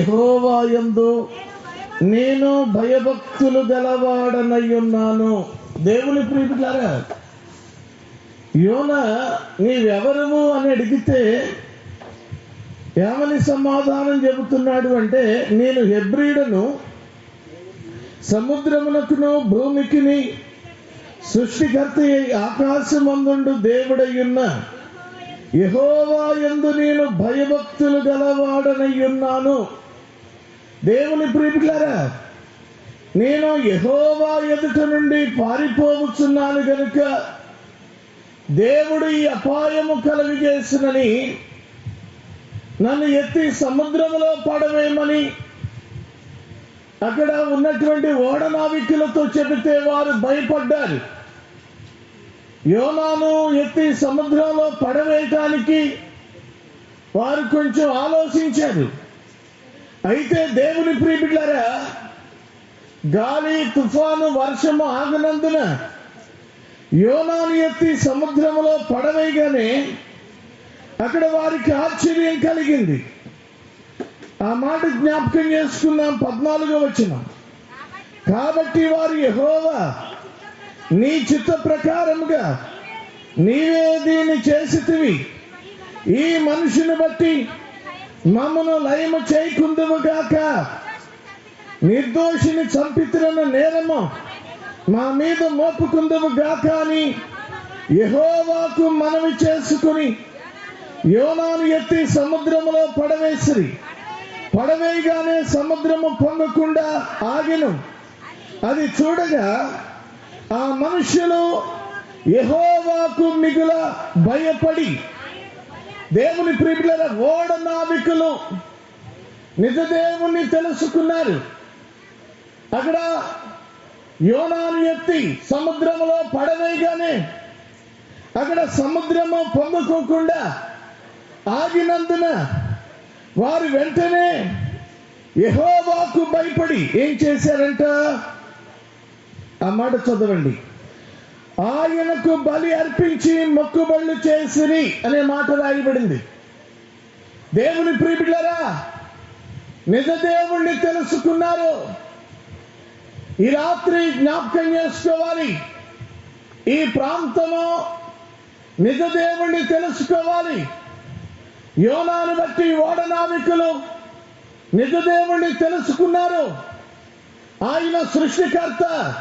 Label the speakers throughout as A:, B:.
A: యహోవాయందు నేను భయభక్తులు గలవాడనయ్యున్నాను. దేవుని ప్రీతులారా యోన నీవెవరము అని అడిగితే ఏమని సమాధానం చెబుతున్నాడు అంటే నేను హెబ్రీడను సముద్రమునకును భూమికిని సృష్టికర్త ఆకాశమందుండు దేవుడయ్యున్న యహోవా ఎందు నేను భయభక్తులు గలవాడనయ్యున్నాను. దేవుని ప్రేమికులారా నేను యహోవా ఎదుట నుండి పారిపోవచ్చున్నాను కనుక దేవుడు ఈ అపాయము కలుగజేసినని నన్ను ఎత్తి సముద్రంలో పడవేయమని అక్కడ ఉన్నటువంటి ఓడనావికులతో చెబితే వారు భయపడ్డారు. యోనాను ఎత్తి సముద్రంలో పడవేయటానికి వారు కొంచెం ఆలోచించారు. అయితే దేవుని ప్రియబిడ్డారా గాలి తుఫాను వర్షము ఆగినందున యోనాను ఎత్తి సముద్రంలో పడవేయగానే అక్కడ వారికి ఆశ్చర్యం కలిగింది. ఆ మాట జ్ఞాపకం చేసుకున్నాం పద్నాలుగో వచ్చిన కాబట్టి వారు యహోవా నీ చిత్త ప్రకారముగా నీవే దీన్ని చేసితివి. ఈ మనుషుని బట్టి మమ్మను లయము చేయకుందువుగాక నిర్దోషిని చంపితున్న నేరము మా మీద మోపుకుందువు గాక అని యహోవాకు మనవి చేసుకుని యోనాను ఎత్తి సముద్రములో పడవేసిరి. పడవేయగానే సముద్రము పొంగకుండా ఆగిను. అది చూడగా ఆ మనుషులు యహోవాకు మిగుల భయపడి దేవుని ప్రియుల ఓడ నావికులు నిజ దేవుణ్ణి తెలుసుకున్నారు. అక్కడ యోనాను ఎత్తి సముద్రంలో పడవేయగానే అక్కడ సముద్రము పొందుకోకుండా ఆగినందున వారు వెంటనే యహోవాకు భయపడి ఏం చేశారంట? ఆ మాట చదవండి. ఆయనకు బలి అర్పించి మొక్కుబళ్ళు చేసిరి అనే మాట రాయబడింది. దేవుని ప్రియబిడ్డరా నిజ దేవుణ్ణి తెలుసుకున్నారు. ఈ రాత్రి జ్ఞాపకం చేసుకోవాలి. ఈ ప్రాంతము నిజ దేవుణ్ణి తెలుసుకోవాలి. యోనాను బట్టి ఓడనావికులు నిజ దేవుణ్ణి తెలుసుకున్నారు. ఆయన సృష్టికర్త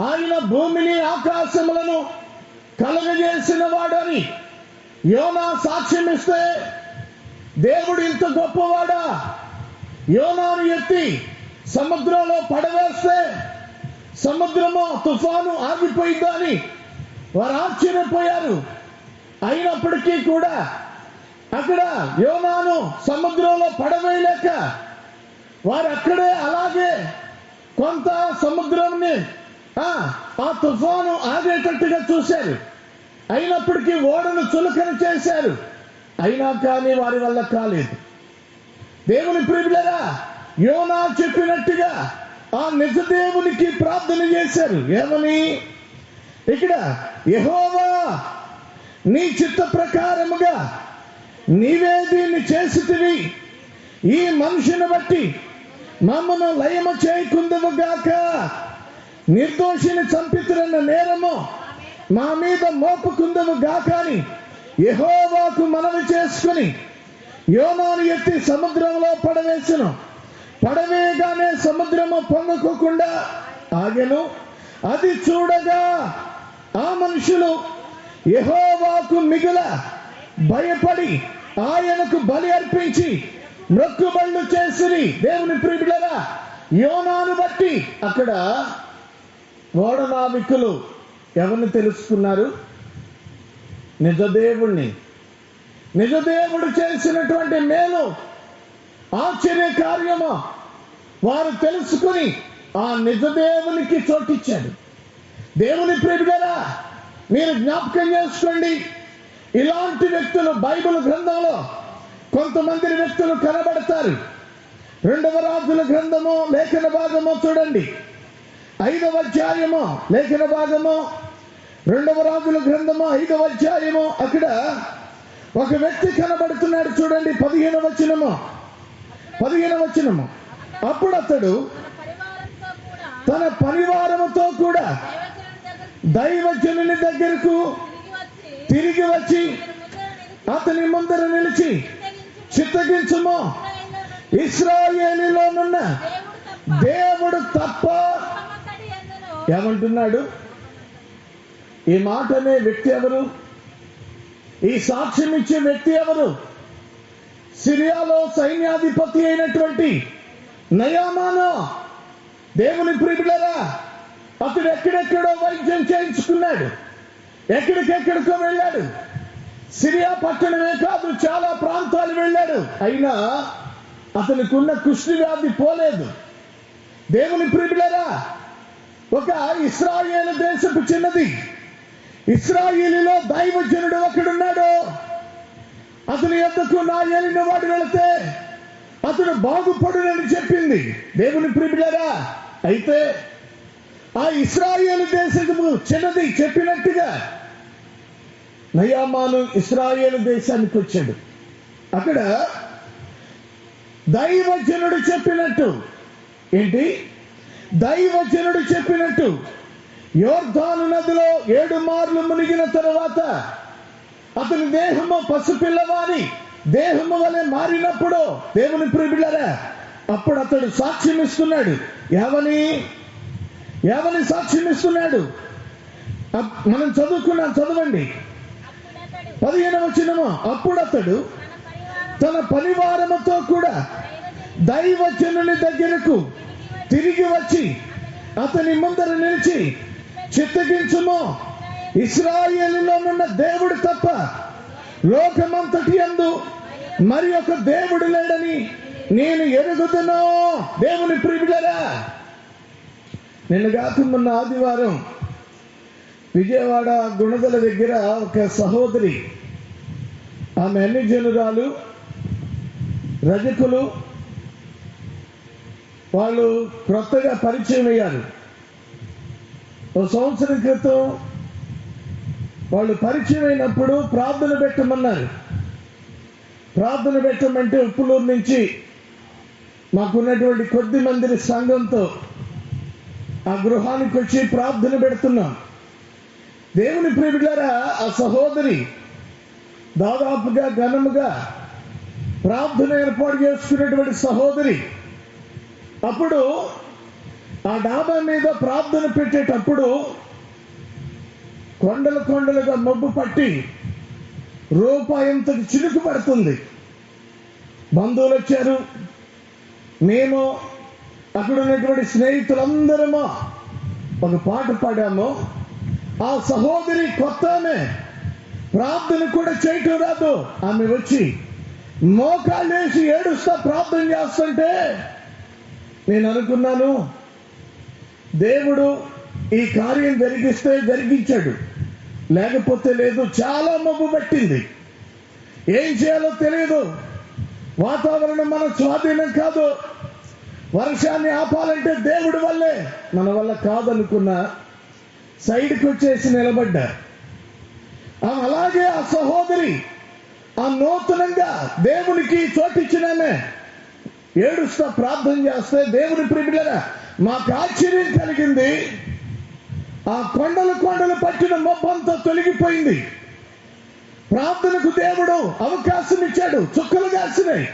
A: ఆయన భూమిని ఆకాశములను కలగజేసిన వాడని యోనా సాక్ష్యం ఇస్తే దేవుడు ఇంత గొప్పవాడా? యోనాను ఎత్తి సముద్రంలో పడవేస్తే సముద్రము తుఫాను ఆగిపోయిందని వారు ఆశ్చర్యపోయారు. అయినప్పటికీ కూడా అక్కడ యోనాను సముద్రంలో పడవేయలేక వారు అక్కడే అలాగే కొంత సముద్రంని ఆ ఆ తుఫాను ఆగేటట్టుగా చూశారు. అయినప్పటికీ ఓడను చులకన చేశారు. అయినా కానీ వారి వల్ల కాలేదు. దేవుని ప్రియులరా యోనా చెప్పినట్టుగా ఆ నిజ దేవునికి ప్రార్థన చేశారు. ఏమని? ఇక్కడ యహోవా నీ చిత్త ప్రకారముగా నీవే దీన్ని చేసితివి. ఈ మనిషిని బట్టి మమ్మను లయము చేయకుందువుగాక నిర్దోషిని చంపితురన్న నేరము మా మీద మోపుకుందము గాకాని యహోవాకు మనవి చేసుకుని యోనాను ఎత్తి సముద్రంలో పడవేసిన. పడవేయగానే సముద్రము పొంగకోకుండా ఆగెను. అది చూడగా ఆ మనుషులు యహోవాకు మిగుల భయపడి ఆయనకు బలి అర్పించి మృక్కుబళ్ళు చేసిరి. దేవుని ప్రియులరా యోనాను బట్టి అక్కడ ఓడనావికులు ఎవరిని తెలుసుకున్నారు? నిజదేవుణ్ణి. నిజదేవుడు చేసినటువంటి మేలు ఆశ్చర్య కార్యము వారు తెలుసుకుని ఆ నిజదేవునికి చోటిచ్చాడు. దేవుని ప్రియుడరా మీరు జ్ఞాపకం చేసుకోండి. ఇలాంటి వ్యక్తులు బైబిల్ గ్రంథంలో కొంతమంది వ్యక్తులు కనబడతారు. రెండవ రాజుల గ్రంథము లేఖన భాగము చూడండి. ఐదవ అధ్యాయము లేఖన భాగము రెండవ రాజుల గ్రంథము ఐదవ అధ్యాయము. అక్కడ ఒక వ్యక్తి కనబడుతున్నాడు చూడండి పదిహేను వచనము. పదిహేను వచ్చినము అప్పుడు అతడు
B: తన
A: పరివారముతో కూడా
B: దైవజనుని దగ్గరకు
A: దగ్గరకు
B: తిరిగి వచ్చి
A: అతని ముందర నిలిచి
B: చిత్తగించుము.
A: చిత్తగించుము
B: ఇశ్రాయేలును
A: ఇస్రాయేలీలోనున్న
B: దేవుడు తప్ప
A: ఏమంటున్నాడు? ఈ మాట అనే వ్యక్తి ఎవరు? ఈ సాక్ష్యం ఇచ్చే వ్యక్తి ఎవరు? సిరియాలో సైన్యాధిపతి అయినటువంటి నయామాను. దేవుని ప్రియులరా అతడు ఎక్కడెక్కడో వైద్యం చేయించుకున్నాడు. ఎక్కడికెక్కడికో వెళ్ళాడు. సిరియా పట్టణమే కాదు చాలా ప్రాంతాలు వెళ్ళాడు. అయినా అతనికి ఉన్న కుష్టి వ్యాధి పోలేదు. దేవుని ప్రియులరా ఒక ఇస్రాయేల్ దేశపు చిన్నది. ఇస్రాయేలీలో దైవజనుడు ఒకడున్నాడు. అతని ఎందుకు నా ఏలిన వాడు వెళితే అతడు బాగుపడునని చెప్పింది. దేవుని ప్రియులరా అయితే ఆ ఇస్రాయేల్ దేశము చిన్నది చెప్పినట్టుగా నయామాను ఇస్రాయేల్ దేశానికి వచ్చాడు. అక్కడ దైవజనుడు చెప్పినట్టు. ఏంటి? దైవజనుడు చెప్పినట్టు యోర్ధాను నదిలో ఏడు మార్లు మునిగిన తరువాత అతని దేహము పసిపిల్లవాని దేహము వలె మారినప్పుడు దేవుని ప్రియులరా అప్పుడు అతడు సాక్ష్యం ఇస్తున్నాడు ఎవని? ఎవని సాక్ష్యం ఇస్తున్నాడు అప్- మనం చదువుకున్నాం చదవండి. పదిహేను వచ్చినము అప్పుడు అతడు
B: తన
A: పరివారముతో కూడా
B: దైవ
A: దైవజనుని దగ్గరకు తిరిగి వచ్చి అతని ముందర నిలిచి చిత్తగించుము. ఇస్రాయేలులో ఉన్న దేవుడు తప్ప లోకమంతటి అందు మరి ఒక దేవుడు లేడని నేను ఎరుగుతున్నా. దేవుని ప్రియులరా నిన్న కాకుండా ఆదివారం విజయవాడ గుణదల దగ్గర ఒక సహోదరి ఆమె అన్ని జనురాలు రజకులు వాళ్ళు క్రొత్తగా పరిచయం అయ్యారు. ఓ సంవత్సరం క్రితం వాళ్ళు పరిచయం అయినప్పుడు ప్రార్థన పెట్టమన్నారు. ప్రార్థన పెట్టమంటే ఉప్పులూరు నుంచి మాకున్నటువంటి కొద్ది మంది సంఘంతో ఆ గృహానికి వచ్చి ప్రార్థన పెడుతున్నాం. దేవుని ప్రేమిలారా ఆ సహోదరి దాదాపుగా ఘనముగా ప్రార్థన ఏర్పాటు చేసుకున్నటువంటి సహోదరి అప్పుడు ఆ డాబా మీద ప్రార్థన పెట్టేటప్పుడు కొండలు కొండలుగా మబ్బు పట్టి రూపాయంత చిరుకు పడుతుంది. బంధువులు వచ్చారు. మేము అక్కడ ఉన్నటువంటి స్నేహితులందరము ఒక పాట పాడాము. ఆ సహోదరి కొత్త ఆమె ప్రార్థన కూడా చేయటం రాదు. ఆమె వచ్చి మోకాళ్ళేసి ఏడుస్తా ప్రార్థన చేస్తుంటే నేను అనుకున్నాను దేవుడు ఈ కార్యం జరిగిస్తే జరిగించాడు. లేకపోతే లేదు చాలా మబ్బు పట్టింది. ఏం చేయాలో తెలియదు వాతావరణం మన స్వాధీనం కాదు. వర్షాన్ని ఆపాలంటే దేవుడి వల్లే. మన వల్ల కాదనుకున్న సైడ్కి వచ్చేసి నిలబడ్డా. ఆమె అలాగే ఆ సహోదరి ఆ నూతనంగా దేవునికి చోటిచ్చినామే ఏడుస్తా ప్రార్థన చేస్తే దేవుని ప్రిమిలరా మాకు ఆశ్చర్యం కలిగింది. ఆ కొండలు కొండలు పట్టిన మొబ్బంతా తొలగిపోయింది. ప్రార్థనకు దేవుడు అవకాశం ఇచ్చాడు చుక్కలు కాసినాయి.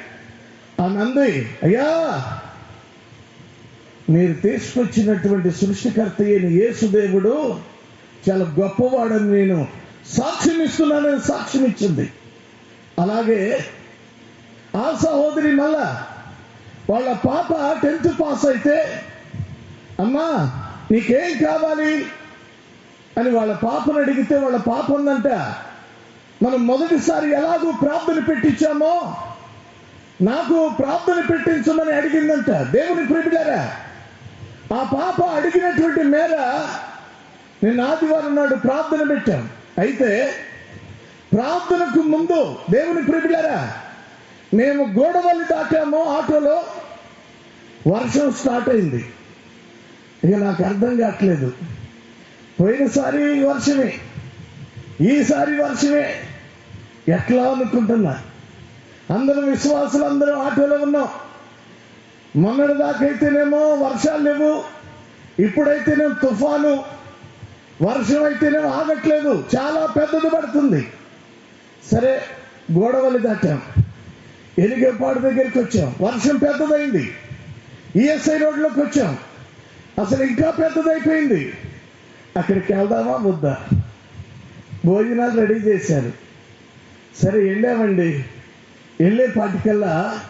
A: ఆ నంది అయ్యా మీరు తీసుకొచ్చినటువంటి సృష్టికర్త అయిన యేసుదేవుడు చాలా గొప్పవాడని నేను సాక్ష్యం ఇస్తున్నానని సాక్ష్యం ఇచ్చింది. అలాగే ఆ సహోదరి మళ్ళా వాళ్ళ పాప టెన్త్ పాస్ అయితే అమ్మా నీకేం కావాలి? అని వాళ్ళ పాపను అడిగితే వాళ్ళ పాప ఉందంట మనం మొదటిసారి ఎలాగో ప్రార్థన పెట్టించామో నాకు ప్రార్థన పెట్టించమని అడిగిందంట. దేవుని ప్రియులారా ఆ పాప అడిగినటువంటి మేర నేను ఆదివారం నాడు ప్రార్థన పెట్టాం. అయితే ప్రార్థనకు ముందు దేవుని ప్రియులారా మేము గోడవల్లి దాటాము ఆటోలో వర్షం స్టార్ట్ అయింది. ఇక నాకు అర్థం కావట్లేదు. పోయినసారి వర్షమే. ఈసారి వర్షమే. ఎట్లా అనుకుంటున్నా? అందరం విశ్వాసులు అందరం ఆటోలో ఉన్నాం. మొన్నటి దాకైతేనేమో వర్షాలు లేవు. ఇప్పుడైతేనేమో తుఫాను. వర్షం అయితేనేమో ఆగట్లేదు. చాలా పెద్దది పడుతుంది. సరే గోడవల్లి దాటాం. ఎలిగేపాడు దగ్గరికి వచ్చాం. వర్షం పెద్దదైంది. ఈఎస్ఐ రోడ్లోకి వచ్చాం. అసలు ఇంకా పెద్దదైపోయింది అక్కడికి వెళ్దామా? వద్దా? భోజనాలు రెడీ చేశారు. సరే వెళ్ళామండి. వెళ్ళే పాటికల్లా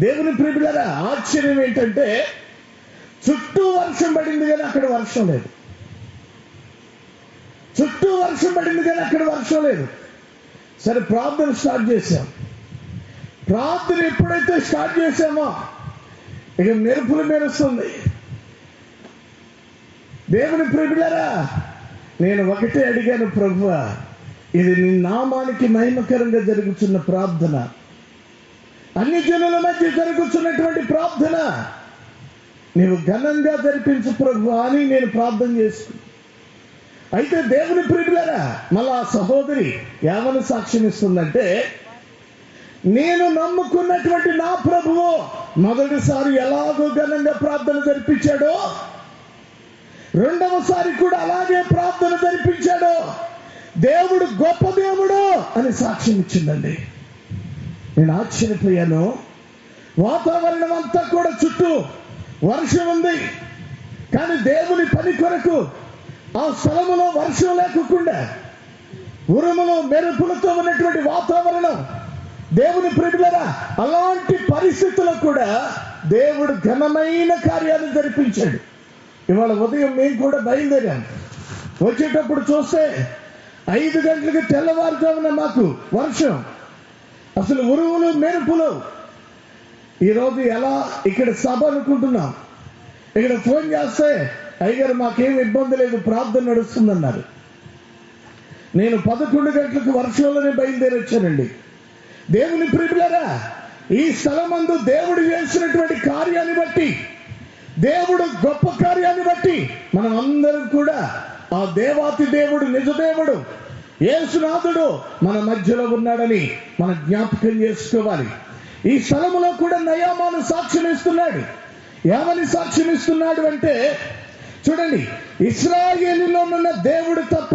A: దేవుని ప్రియులారా ఆశ్చర్యం ఏంటంటే చుట్టూ వర్షం పడింది కానీ అక్కడ వర్షం లేదు. చుట్టూ వర్షం పడింది కానీ అక్కడ వర్షం లేదు. సరే ప్రార్థన స్టార్ట్ చేశాం. ప్రార్థన ఎప్పుడైతే స్టార్ట్ చేశామో ఇక మెరుపులు మెరుస్తుంది దేవుని ప్రియులారా నేను ఒకటే అడిగాను ప్రభు ఇది నీ నామానికి మహిమకరంగా జరుగుతున్న ప్రార్థన. అన్ని జనుల మధ్య జరుగుతున్నటువంటి ప్రార్థన. నీవు ఘనంగా జరిపించు ప్రభు అని నేను ప్రార్థన చేసుకున్నాను అయితే దేవుని ప్రియులారా మళ్ళా ఆ సహోదరి ఏమని సాక్ష్యం ఇస్తుందంటే నేను నమ్ముకున్నటువంటి నా ప్రభువు మొదటిసారి ఎలాగో ఘనంగా ప్రార్థన జరిపించాడో రెండవసారి కూడా అలాగే ప్రార్థన జరిపించాడు దేవుడు గొప్ప దేవుడు అని సాక్ష్యం ఇచ్చిందండి. నేను ఆశ్చర్యపోయాను. వాతావరణం అంతా కూడా చుట్టూ వర్షం ఉంది. కానీ దేవుని పని కొరకు ఆ స్థలములో వర్షం లేకుండా ఉరుములు మెరుపులతో ఉన్నటువంటి వాతావరణం దేవుని ప్రియులరా అలాంటి పరిస్థితుల్లో కూడా దేవుడు ఘనమైన కార్యాలు జరిపించాడు. ఇవాళ ఉదయం మేము కూడా బయలుదేరాం. వచ్చేటప్పుడు చూస్తే ఐదు గంటలకు తెల్లవారుజామున మాకు వర్షం. అసలు ఉరువులు మెరుపులు. ఈరోజు ఎలా ఇక్కడ సభ అనుకుంటున్నాం? ఇక్కడ ఫోన్ చేస్తే అయ్యగారు మాకేం ఇబ్బంది లేదు ప్రార్థన నడుస్తుందన్నారు. నేను పదకొండు గంటలకు వర్షంలోనే బయలుదేరి వచ్చానండి దేవుని ప్రియులరా ఈ స్థలమందు దేవుడు చేసినటువంటి కార్యాన్ని బట్టి దేవుడు గొప్ప కార్యాన్ని బట్టి మనం అందరం కూడా ఆ దేవాతి దేవుడు నిజ దేవుడు యేసునాథుడు మన మధ్యలో ఉన్నాడని మన జ్ఞాపకం చేసుకోవాలి. ఈ స్థలములో కూడా నయామాను సాక్ష్యం ఇస్తున్నాడు. ఏమని సాక్ష్యం ఇస్తున్నాడు అంటే చూడండి ఇస్రాయేలీలో ఉన్న దేవుడు తప్ప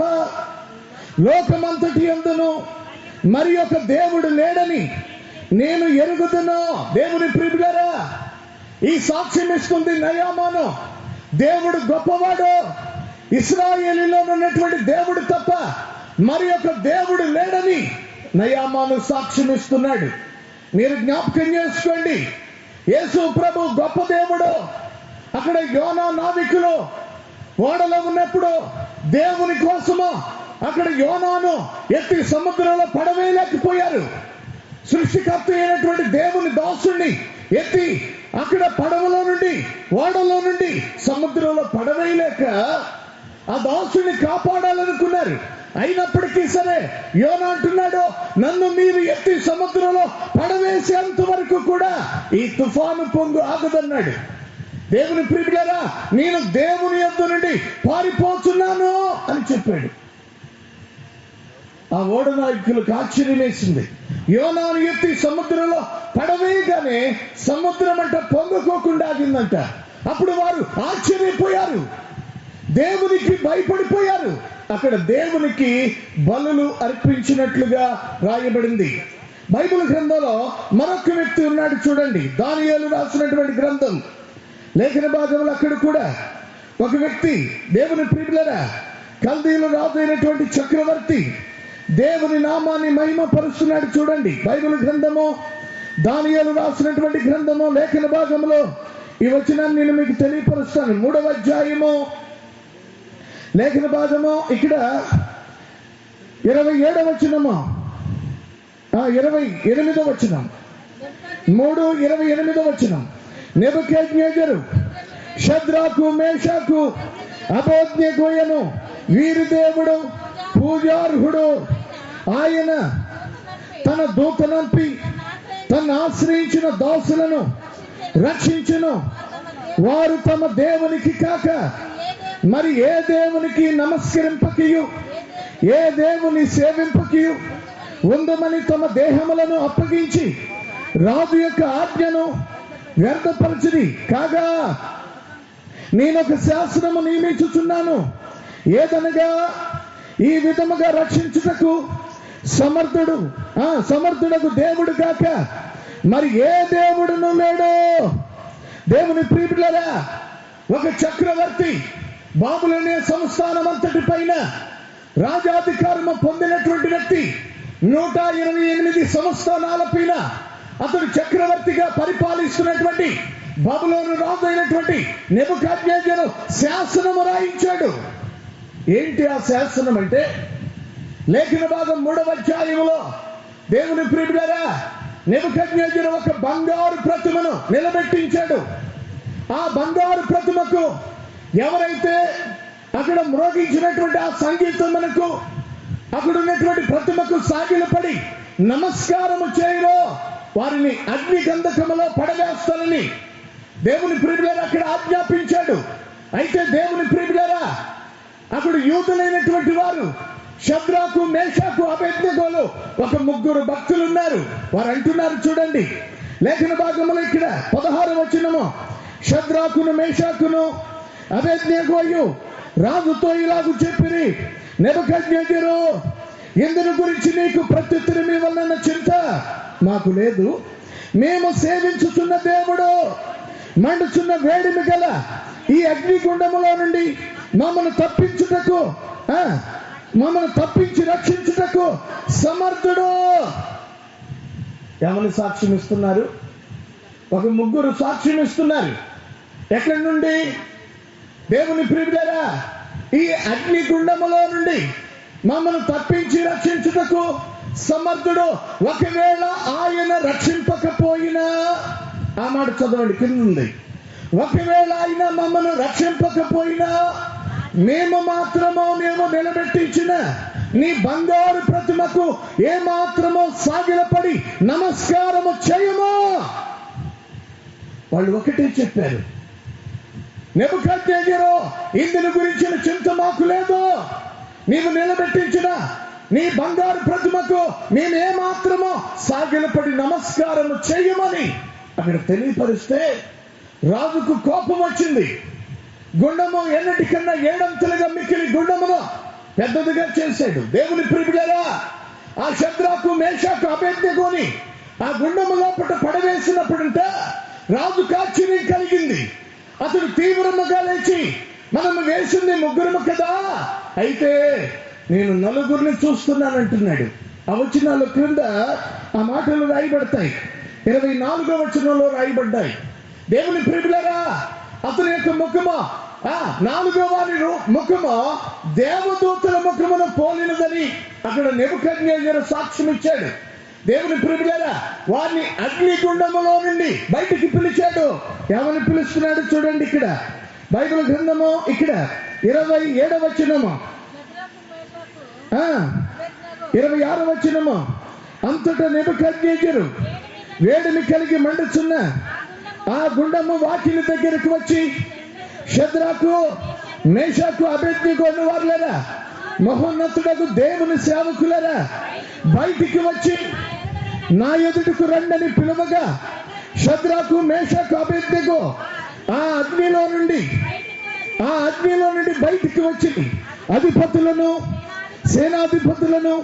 A: లోకమంతటి ఎందును మరి యొక్క దేవుడు లేడని నేను ఎరుగుతున్నా. దేవుని ప్రియులారా ఈ సాక్ష్యం ఇస్తుంది నయామాను. దేవుడు గొప్పవాడు. ఇస్రాయేలీలో ఉన్నటువంటి దేవుడు తప్ప మరి యొక్క దేవుడు లేడని నయామాను సాక్ష్యం ఇస్తున్నాడు. మీరు జ్ఞాపకం చేసుకోండి. యేసు ప్రభు గొప్ప దేవుడు. అక్కడ యోనా నావికులు ఓడలో ఉన్నప్పుడు దేవుని కోసము అక్కడ యోనాను ఎత్తి సముద్రంలో పడవేయలేకపోయారు. సృష్టికర్త అయినటువంటి దేవుని దాసుని ఎత్తి అక్కడ పడవలో నుండి ఓడలో నుండి సముద్రంలో పడవేయలేక ఆ దాసుని కాపాడాలనుకున్నారు. అయినప్పటికీ సరే యోన అంటున్నాడు నన్ను మీరు ఎత్తి సముద్రంలో పడవేసేంత వరకు కూడా ఈ తుఫాను పొంగు ఆగదన్నాడు. దేవుని ప్రియులారా నేను దేవుని యొద్ద నుండి పారిపోతున్నాను అని చెప్పాడు. ఆ ఓడ నాయకులకు ఆశ్చర్యమేసింది యోనాను ఎత్తి సముద్రంలో పడవేయగానే సముద్రం అంట పొంగుకోకుండా ఆగిందంట. అప్పుడు వారు ఆశ్చర్యపోయారు. దేవునికి భయపడిపోయారు. అక్కడ దేవునికి బలులు అర్పించినట్లుగా రాయబడింది. బైబిల్ గ్రంథంలో మరొక వ్యక్తి ఉన్నాడు చూడండి. దానియాలు రాసినటువంటి గ్రంథం. లేఖన భాగంలో అక్కడ కూడా ఒక వ్యక్తి దేవుని ప్రియులరా కల్దీలు రాజైనటువంటి చక్రవర్తి దేవుని నామాన్ని మహిమ పరుస్తున్నాడు చూడండి. బైబిల్ గ్రంథము దానియాలు రాసినటువంటి గ్రంథము లేఖన భాగంలో ఈ వచనాన్ని నేను మీకు తెలియపరుస్తాను. మూడవ అధ్యాయము లేఖన భాగము ఇక్కడ ఇరవై ఏడవ వచనము. ఆ, ఇరవై ఎనిమిదో వచనం. మూడు ఇరవై ఎనిమిదో వచనం. నెబుకేజ్ఞేజరు శద్రాకు మేషాకు అబోజ్ఞగోయను వీరి దేవుడు పూజార్హుడు. ఆయన తన దూతనంపి తను ఆశ్రయించిన దాసులను రక్షించును. వారు తమ దేవునికి కాక మరి ఏ దేవునికి నమస్కరింపకియు? ఏ దేవుని సేవింపకియు? ఉందమని తమ దేహములను అప్పగించి రాజు యొక్క ఆజ్ఞను వ్యర్థపరచిది కాగా నేనొక శాస్త్రము శాసనము నియమించుచున్నాను. ఏదనగా ఈ విధముగా రక్షించుటకు సమర్థుడు. ఆ సమర్థుడకు దేవుడు కాక. మరి ఏ దేవుడును లేడు? దేవుని ప్రీపులరా ఒక చక్రవర్తి బాబులనే సంస్థానం అంతటి పైన రాజాధికారము పొందినటువంటి వ్యక్తి నూట ఇరవై ఎనిమిది సంస్థానాల పైన అతడు చక్రవర్తిగా పరిపాలిస్తున్నటువంటి బబులోను రాజు అయినటువంటి నెబుకద్నేజరు శాసనము రాయించాడు. ఏంటి ఆ శాసనం అంటే లేఖన భాగం మూడవ అధ్యాయంలో దేవుని ప్రియుడారా నెబుకద్నేజరు ఒక బంగారు ప్రతిమను నిలబెట్టించాడు. ఆ బంగారు ప్రతిమకు ఎవరైతే అక్కడ మ్రోగించినటువంటి ఆ సంగీతమునకు అక్కడ ఉన్నటువంటి ప్రతిమకు సాగిలపడి నమస్కారము చేయరో వారిని అగ్ని గంధకములో పడవేస్తానని దేవుని ప్రియులారా అక్కడ ఆజ్ఞాపించాడు. అయితే దేవుని ప్రియులారా అక్కడ యూతులైనటువంటి వారు శద్రాకు మేషాకు అభేజ్ఞగోలు ఒక ముగ్గురు భక్తులు ఉన్నారు. వారు అంటున్నారు చూడండి లేఖన భాగములో ఇక్కడ పదహారు వచ్చినము శద్రాకును మేషాకును అభేజ్ఞగోయు రాజుతో ఇలాగు చెప్పిరి. నెబకజ్ఞరు ఇందుని గురించి నీకు ప్రత్యుత్తరం ఇవ్వాలన్న చింత మాకు లేదు. మేము సేవించుచున్న దేవుడు మండుచున్న వేడిమి గల ఈ అగ్నిగుండములో నుండి మమ్మల్ని తప్పించుటకు ఆ, మమ్మల్ని తప్పించి రక్షించుటకు సమర్థుడు. ఏమని సాక్ష్యం ఇస్తున్నారు? ఒక ముగ్గురు సాక్ష్యం ఇస్తున్నారు. ఎక్కడి నుండి? దేవుని ప్రియుడారా ఈ అగ్నిగుండములో నుండి మమ్మల్ని తప్పించి రక్షించుటకు సమర్థుడు. ఒకవేళ ఆయన రక్షింపకపోయినా ఆ మాట చదవండి కింద ఉంది. ఒకవేళ ఆయన మమ్మల్ని రక్షింపకపోయినా మేము మాత్రమో మేము నిలబెట్టించిన నీ బంగారు ప్రతిమకు ఏ మాత్రమో సాగిలపడి నమస్కారము చేయమో? వాళ్ళు ఒకటే చెప్పారు. నెబుకద్నేజరు ఇందుని గురించిన చింత మాకు లేదు. నీవు నిలబెట్టించిన నీ బంగారు ప్రతిమకు మేమే మాత్రమో సాగిలపడి నమస్కారము చేయమని. అక్కడ తెలియపరిస్తే రాజుకు కోపం వచ్చింది. గుండము ఎన్నటికన్నా ఏడంతులుగా మిక్కిలి గుండమును పెద్దదిగా చేశాడు దేవుని ప్రియుడారా ఆ శత్రాకు మేషాకు అభ్యర్థిగోని ఆ గుండము లోపల పడవేసినప్పుడంట రాజు కాచిని కలిగింది. అతడు తీవ్రముగా లేచి మనం వేసింది ముగ్గురము కదా? అయితే నేను నలుగురిని చూస్తున్నానంటున్నాడు. ఆ వచనాల క్రింద ఆ మాటలు రాయబడతాయి. ఇరవై నాలుగో వచనంలో రాయబడ్డాయి. దేవుని ప్రియులరా అతని యొక్క ముఖము? ఆ నాలుగో వారి రు- ముఖము? దేవదూతల ముఖమును పోలినదని అక్కడ నెబుకజ్ఞరు సాక్ష్యం ఇచ్చాడు. దేవుని ప్రియులరా వారిని అగ్నిగుండములో నుండి బయటికి పిలిచాడు. ఏమని పిలుస్తున్నాడు చూడండి ఇక్కడ. బైబిల్ గ్రంథము ఇక్కడ ఇరవై ఏడవ
B: చిన్నము
A: ఆ, ఇరవై ఆరవ వచనము. అంతటా నెబుకజ్ఞరు వేడిని కలిగి మండుచున్న
B: ఆ గుండము
A: ఆ వాకిలి దగ్గరకు వచ్చి శద్రాకు మేషాకు అభ్యర్థిగోని వారులరా? మహోన్నతుడకు దేవుని సేవకులరా? బయటికి వచ్చి నా ఎదుటకు రండని పిలువగా శద్రాకు మేషాకు అభిజ్ఞకు ఆ అగ్నిలో నుండి ఆ అగ్నిలో నుండి బయటికి వచ్చి అధిపతులను సేనాధిపతులను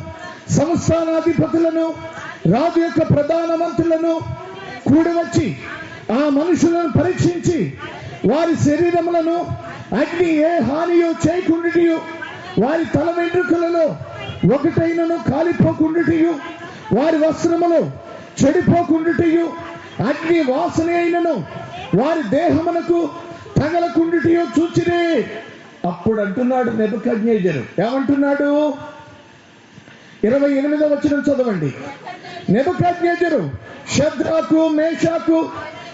A: సంస్థానాధిపతులను రాజు యొక్క ప్రధాన మంత్రులను కూడి వచ్చి ఆ మనుషులను పరీక్షించి వారి శరీరములను అగ్ని ఏ హానియో చేయకుండిటియు వారి తల వెంట్రుకలలో ఒకటైనను కాలిపోకుండిటియు వారి వస్త్రములు చెడిపోకుండిటియు అగ్ని వాసన అయినను వారి దేహమునకు తగలకుండిటియో చూచిరే. అప్పుడు అంటున్నాడు నెబుకజ్ఞేజరు ఏమంటున్నాడు? ఇరవై ఎనిమిదవ వచ్చిన చదవండి. నెబుకజ్ఞేజరు శద్రాకు మేషాకు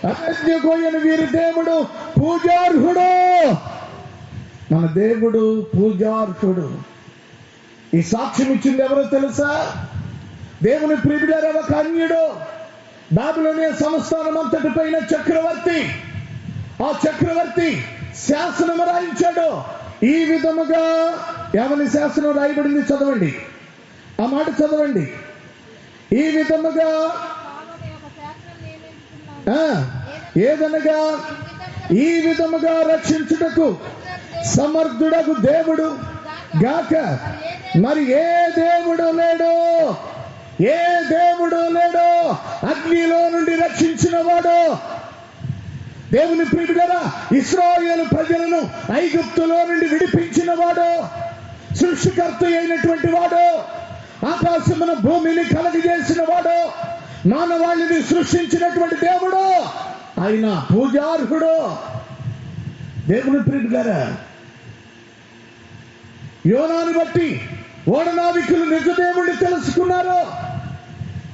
A: అభ్యర్థిగోయని వీరి దేవుడు పూజార్హుడు. మన దేవుడు పూజార్హుడు. ఈ సాక్ష్యం ఇచ్చింది ఎవరో తెలుసా? దేవుని ప్రియుడర ఒక అన్యుడు. బాబులోనే సంస్థానం అంతటి పైన చక్రవర్తి. ఆ చక్రవర్తి శాసనం రాయించాడు. ఈ విధముగా ఎవరి శాసనం రాయబడింది చదవండి. ఆ మాట చదవండి. ఈ విధముగా
B: కావలి ఒక శాస్త్రం నియమించుకున్నాను
A: ఆ,
B: ఏదనగా
A: ఈ విధముగా రక్షించుటకు సమర్థుడకు దేవుడు గాక మరి ఏ దేవుడు లేడు ఏ దేవుడు లేడు అగ్నిలో నుండి రక్షించిన వాడు? దేవుని ప్రియుడరా ఇస్రాయేలు ప్రజలను ఐగుప్తులో నుండి విడిపించిన వాడు? సృష్టికర్త అయినటువంటి వాడు? ఆకాశమున భూమిని కలగజేసిన వాడు? మానవాళిని సృష్టించినటువంటి దేవుడు. ఆయన పూజార్హుడు. దేవుని ప్రియుడరా యోనాను బట్టి ఓడనావికులు నిజదేవుణ్ణి తెలుసుకున్నారు.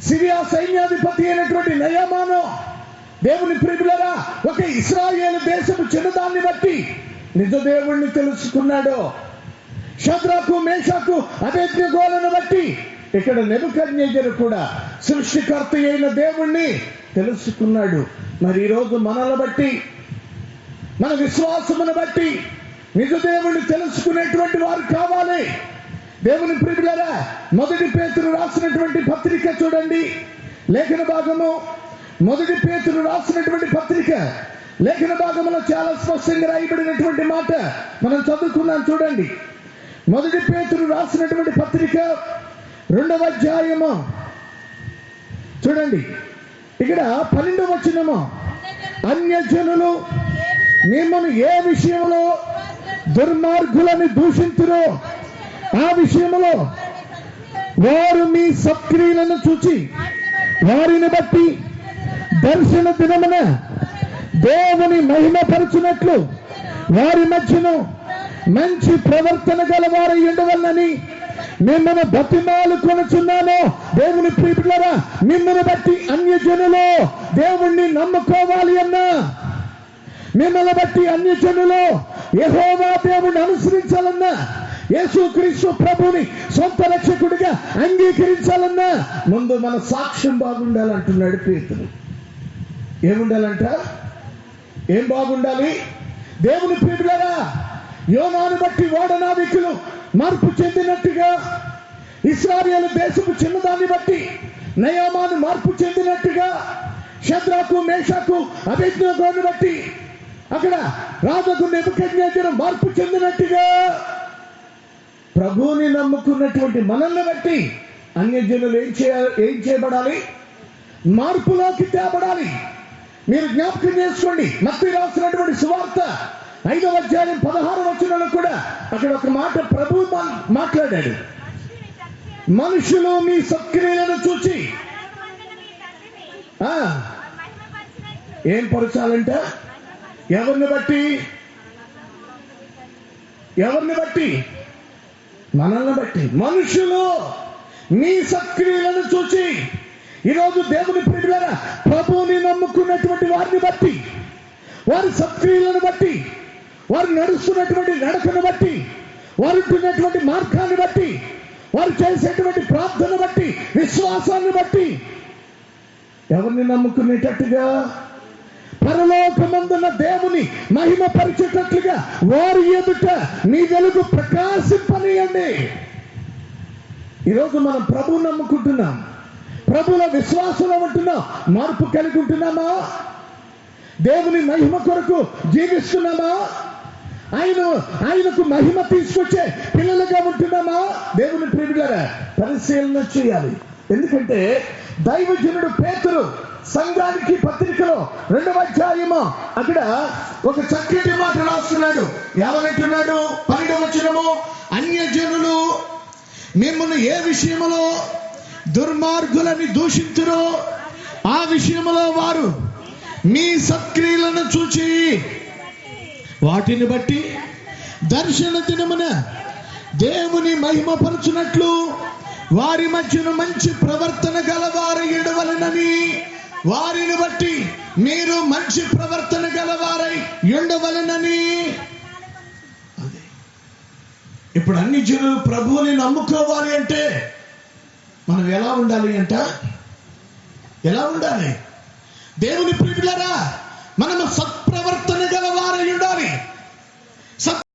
A: సిరియా సైన్యాధిపతి అయినటువంటి నయమాను దేవుని ప్రియులరా ఒక ఇస్రాయేల్ దేశపు చిన్నదాన్ని బట్టి నిజదేవుణ్ణి తెలుసుకున్నాడు. శద్రకు మేషకు అభేద్యగోలను బట్టి ఇక్కడ నెబుకన్యజరు కూడా సృష్టికర్త అయిన దేవుణ్ణి తెలుసుకున్నాడు. మరి ఈరోజు మనల బట్టి మన విశ్వాసమును బట్టి నిజదేవుణ్ణి తెలుసుకునేటువంటి వారు కావాలి. దేవుని ప్రియులరా మొదటి పేతులు రాసినటువంటి పత్రిక చూడండి. లేఖన భాగము మొదటి పేతులు రాసినటువంటి పత్రిక. లేఖన భాగంలో చాలా స్పష్టంగా రాయబడినటువంటి మాట మనం చదువుకున్నాం చూడండి. మొదటి పేతులు రాసినటువంటి పత్రిక రెండవ అధ్యాయము. చూడండి. ఇక్కడ పన్నెండు వచ్చినము అన్యజనులు మిమ్మల్ని ఏ విషయంలో దుర్మార్గులని దూషించురో ఆ విషయంలో వారు మీ సక్రియలను చూచి వారిని బట్టి దర్శన దినమున దేవుని మహిమపరచునట్లు వారి మధ్యను మంచి ప్రవర్తన గల వారు ఉండవల్లని మిమ్మల్ని బతిమాలు కొనుచున్నాను దేవుని ప్రీతులరా మిమ్మల్ని బట్టి అన్యజనులు దేవుణ్ణి నమ్ముకోవాలి అన్నా. మిమ్మల్ని బట్టి అన్యజనులు యెహోవా దేవుణ్ణి అనుసరించాలన్నా. యేసుక్రీస్తు ప్రభుని సొంత రక్షకుడిగా అంగీకరించాలన్నా. ముందు మన సాక్ష్యం బాగుండాలంటున్నాడు పేతులు ఏముండాలంట? ఏం బాగుండాలి? దేవుని ప్రియులరా యోనాను బట్టి ఓడనావికులు మార్పు చెందినట్టుగా ఇస్రాయల్ దేశపు చిన్నదాన్ని బట్టి నయామాను మార్పు చెందినట్టుగా శద్రాకు మేషాకు అభిజ్ఞాన్ని బట్టి అక్కడ రాజకు నెబుకజ్ఞాచరం మార్పు చెందినట్టుగా ప్రభువుని నమ్ముకున్నటువంటి మనల్ని బట్టి అన్యజనులు ఏం చేయ ఏం చేయబడాలి? మార్పులోకి తేబడాలి. మీరు జ్ఞాపకం చేసుకోండి. మత్తి రాసినటువంటి సువార్త ఐదవ అధ్యాయం పదహారు వచ్చిన కూడా అక్కడ ఒక మాట ప్రభు మా- మాట్లాడాడు. మనుషులు మీ సక్రియలను చూచి. ఆ, ఏం పరచాలంట? ఎవరిని బట్టి? ఎవరిని బట్టి? మనల్ని బట్టి. మనుషులు మీ సత్క్రియలను చూచి. ఈరోజు దేవుని ప్రియులరా ప్రభువుని నమ్ముకున్నటువంటి వారిని బట్టి వారి సత్క్రియలను బట్టి వారు నడుస్తున్నటువంటి నడకను బట్టి వారు ఉంటున్నటువంటి మార్గాన్ని బట్టి వారు చేసేటువంటి ప్రార్థన బట్టి విశ్వాసాన్ని బట్టి ఎవరిని నమ్ముకునేటట్టుగా? పరలోకమందున్న దేవుని మహిమ పరిచేటట్లుగా వారి ఎదుట నీ వెలుగు ప్రకాశింపనీయండి. ఈరోజు మనం ప్రభు నమ్ముకుంటున్నాం. ప్రభుల విశ్వాసంలో ఉంటున్నాం. మార్పు కలిగి ఉంటున్నామా? దేవుని మహిమ కొరకు జీవిస్తున్నామా? ఆయన ఆయనకు మహిమ తీసుకొచ్చే పిల్లలుగా ఉంటున్నామా? దేవుని ప్రేమిగారా పరిశీలన చేయాలి. ఎందుకంటే దైవజనుడు పేతురు సంఘానికి పత్రికలో రెండవ అధ్యాయము అక్కడ ఒక చక్కటి మాట రాస్తున్నాడు. ఏమనంటున్నాడు? పన్నెండవ వచనము అన్యజనులు మిమ్మల్ని ఏ విషయములో దుర్మార్గులని దూషించురో ఆ విషయంలో వారు మీ సత్క్రియలను చూచి వాటిని బట్టి దర్శన దినమున దేవుని మహిమపరచునట్లు వారి మధ్యన మంచి ప్రవర్తన గలవారు ఎడవలనని వారిని బట్టి మీరు మంచి ప్రవర్తన గలవారై ఉండవలనని అదే. ఇప్పుడు అన్ని జనులు ప్రభువుని నమ్ముకోవాలి అంటే మనం ఎలా ఉండాలి అంట? ఎలా ఉండాలి? దేవుని ప్రియులరా మనము ప్రవర్తన గల వారై ఉండాలి.